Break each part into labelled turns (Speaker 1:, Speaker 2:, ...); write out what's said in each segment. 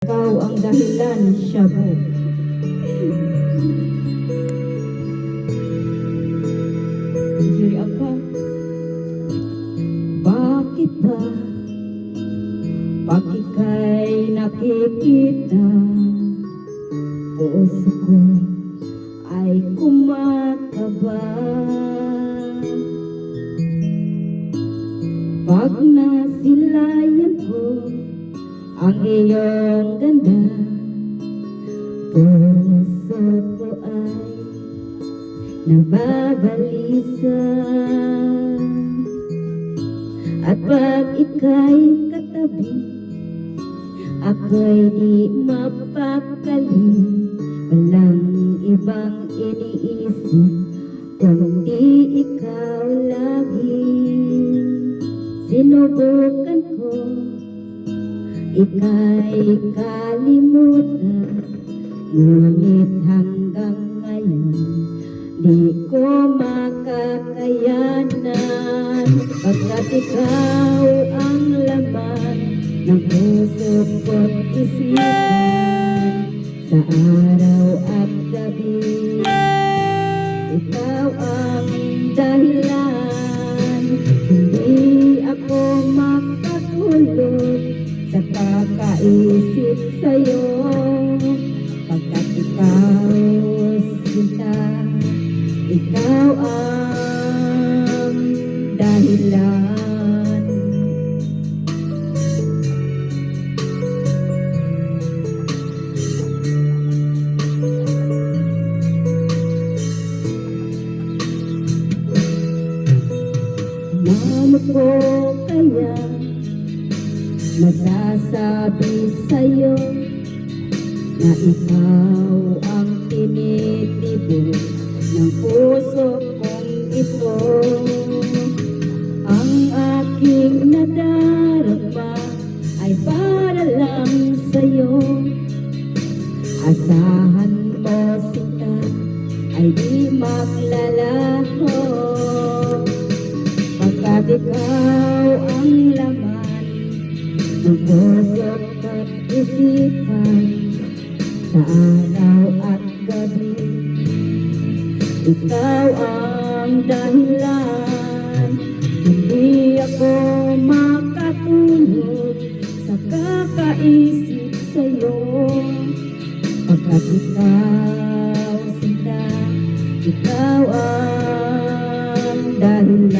Speaker 1: Ikaw ang dahilan, Shabu. Siri apa? Bakit ba? Bakit kay nakikita? Puso ko ay kumakaba Pag nasilayan ko ang iyong ganda Puso ko ay nababalisa At pag ika'y katabi Ako'y di mapakali Walang ibang iniisip Kundi Ika'y kalimutan Ngunit hanggang ngayon Di ko makakayanan. Pagkat ikaw ang laman Ng puso ko't isipan Sa araw at gabi kakaisip sa'yo Pagkat ikaw sinta Ikaw ang dahilan. Ko kaya masasabi sa'yo na ikaw ang tinitibok ng puso kong ito. Ang aking nadarama ay para lang sa'yo. Asahan mo sita ay di maglalaho ikaw ang isipan sa araw at gabi. Ikaw ang dahilan, hindi ako makatulog sa kakaisip sa'yo. Pagkat ikaw sinta, ikaw ang dahilan.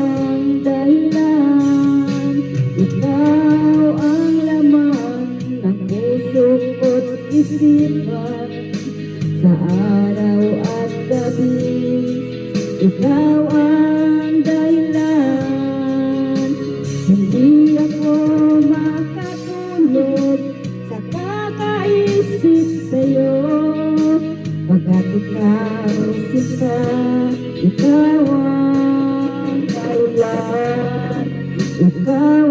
Speaker 1: isipan sa araw at gabi Ikaw ang dahilan. Hindi ako makatulog sa kakaisip sa'yo. Pagkat ikaw sita, ikaw ang dahilan. Ikaw